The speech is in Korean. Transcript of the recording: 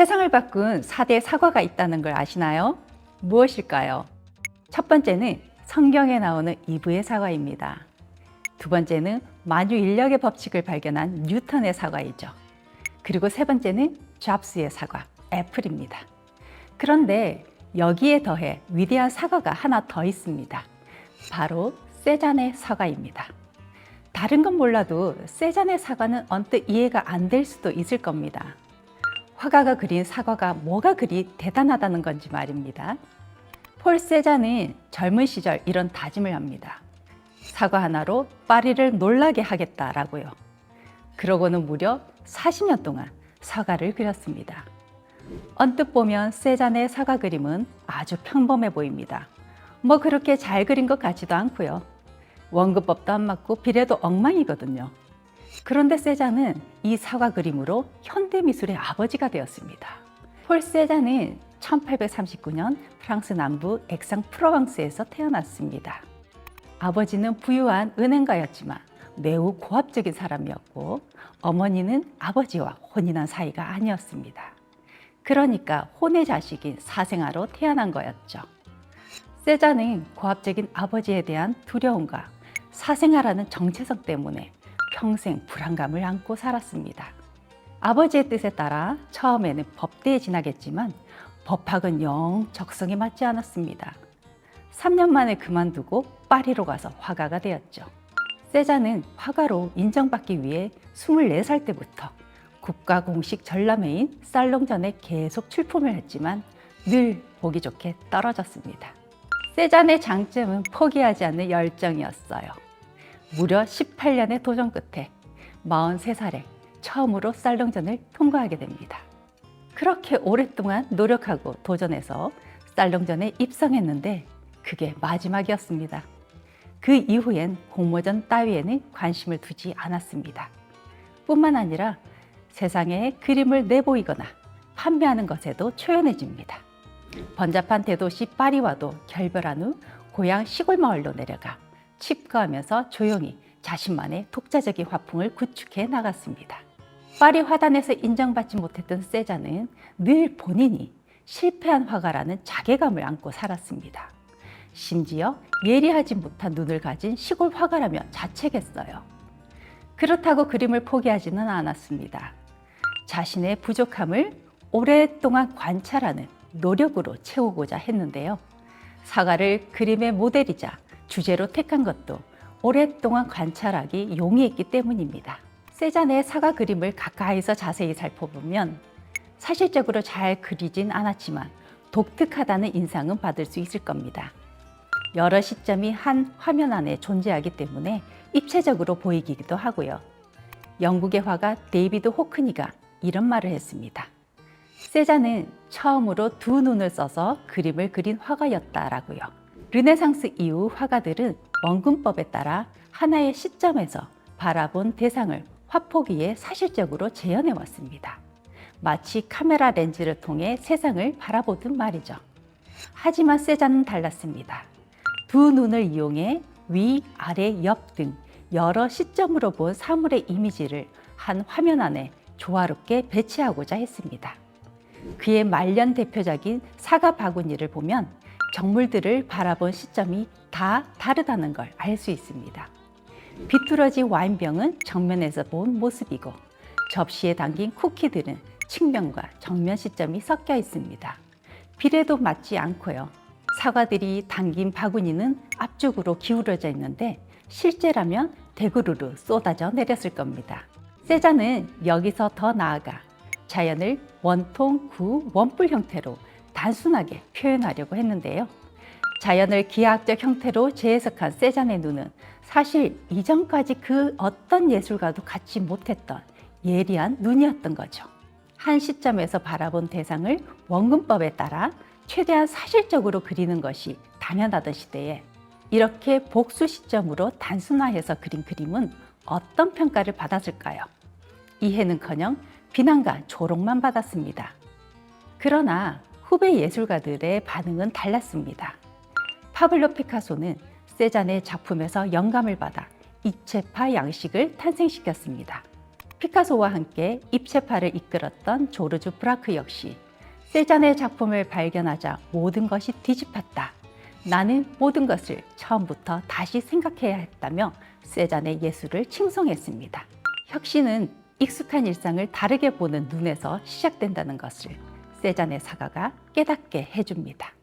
세상을 바꾼 4대 사과가 있다는 걸 아시나요? 무엇일까요? 첫 번째는 성경에 나오는 이브의 사과입니다. 두 번째는 만유 인력의 법칙을 발견한 뉴턴의 사과이죠. 그리고 세 번째는 잡스의 사과, 애플입니다. 그런데 여기에 더해 위대한 사과가 하나 더 있습니다. 바로 세잔의 사과입니다. 다른 건 몰라도 세잔의 사과는 언뜻 이해가 안 될 수도 있을 겁니다. 화가가 그린 사과가 뭐가 그리 대단하다는 건지 말입니다. 폴 세잔은 젊은 시절 이런 다짐을 합니다. 사과 하나로 파리를 놀라게 하겠다라고요. 그러고는 무려 40년 동안 사과를 그렸습니다. 언뜻 보면 세잔의 사과 그림은 아주 평범해 보입니다. 뭐 그렇게 잘 그린 것 같지도 않고요. 원근법도 안 맞고 비례도 엉망이거든요. 그런데 세잔은 이 사과 그림으로 현대 미술의 아버지가 되었습니다. 폴 세잔은 1839년 프랑스 남부 액상 프로방스에서 태어났습니다. 아버지는 부유한 은행가였지만 매우 고압적인 사람이었고 어머니는 아버지와 혼인한 사이가 아니었습니다. 그러니까 혼의 자식인 사생아로 태어난 거였죠. 세자는 고압적인 아버지에 대한 두려움과 사생아라는 정체성 때문에 평생 불안감을 안고 살았습니다. 아버지의 뜻에 따라 처음에는 법대에 지나겠지만 법학은 영 적성에 맞지 않았습니다. 3년 만에 그만두고 파리로 가서 화가가 되었죠. 세자는 화가로 인정받기 위해 24살 때부터 국가 공식 전람회인 살롱전에 계속 출품을 했지만 늘 보기 좋게 떨어졌습니다. 세잔의 장점은 포기하지 않는 열정이었어요. 무려 18년의 도전 끝에 43살에 처음으로 살롱전을 통과하게 됩니다. 그렇게 오랫동안 노력하고 도전해서 살롱전에 입성했는데 그게 마지막이었습니다. 그 이후엔 공모전 따위에는 관심을 두지 않았습니다. 뿐만 아니라 세상에 그림을 내보이거나 판매하는 것에도 초연해집니다. 번잡한 대도시 파리와도 결별한 후 고향 시골 마을로 내려가 칩거하면서 조용히 자신만의 독자적인 화풍을 구축해 나갔습니다. 파리 화단에서 인정받지 못했던 세자는 늘 본인이 실패한 화가라는 자괴감을 안고 살았습니다. 심지어 예리하지 못한 눈을 가진 시골 화가라며 자책했어요. 그렇다고 그림을 포기하지는 않았습니다. 자신의 부족함을 오랫동안 관찰하는 노력으로 채우고자 했는데요. 사과를 그림의 모델이자 주제로 택한 것도 오랫동안 관찰하기 용이했기 때문입니다. 세잔의 사과 그림을 가까이서 자세히 살펴보면 사실적으로 잘 그리진 않았지만 독특하다는 인상은 받을 수 있을 겁니다. 여러 시점이 한 화면 안에 존재하기 때문에 입체적으로 보이기도 하고요. 영국의 화가 데이비드 호크니가 이런 말을 했습니다. 세자는 처음으로 두 눈을 써서 그림을 그린 화가였다라고요. 르네상스 이후 화가들은 원근법에 따라 하나의 시점에서 바라본 대상을 화폭 위에 사실적으로 재현해 왔습니다. 마치 카메라 렌즈를 통해 세상을 바라보듯 말이죠. 하지만 세자는 달랐습니다. 두 눈을 이용해 위, 아래, 옆 등 여러 시점으로 본 사물의 이미지를 한 화면 안에 조화롭게 배치하고자 했습니다. 그의 말년 대표작인 사과 바구니를 보면 정물들을 바라본 시점이 다 다르다는 걸 알 수 있습니다. 비뚤어진 와인병은 정면에서 본 모습이고 접시에 담긴 쿠키들은 측면과 정면 시점이 섞여 있습니다. 비례도 맞지 않고요. 사과들이 담긴 바구니는 앞쪽으로 기울어져 있는데 실제라면 대구르르 쏟아져 내렸을 겁니다. 세자는 여기서 더 나아가 자연을 원통, 구, 원뿔 형태로 단순하게 표현하려고 했는데요. 자연을 기하학적 형태로 재해석한 세잔의 눈은 사실 이전까지 그 어떤 예술가도 갖지 못했던 예리한 눈이었던 거죠. 한 시점에서 바라본 대상을 원근법에 따라 최대한 사실적으로 그리는 것이 당연하던 시대에 이렇게 복수 시점으로 단순화해서 그린 그림은 어떤 평가를 받았을까요? 이해는커녕 비난과 조롱만 받았습니다. 그러나 후배 예술가들의 반응은 달랐습니다. 파블로 피카소는 세잔의 작품에서 영감을 받아 입체파 양식을 탄생시켰습니다. 피카소와 함께 입체파를 이끌었던 조르주 브라크 역시 세잔의 작품을 발견하자 모든 것이 뒤집혔다. 나는 모든 것을 처음부터 다시 생각해야 했다며 세잔의 예술을 칭송했습니다. 혁신은 익숙한 일상을 다르게 보는 눈에서 시작된다는 것을 세잔의 사과가 깨닫게 해줍니다.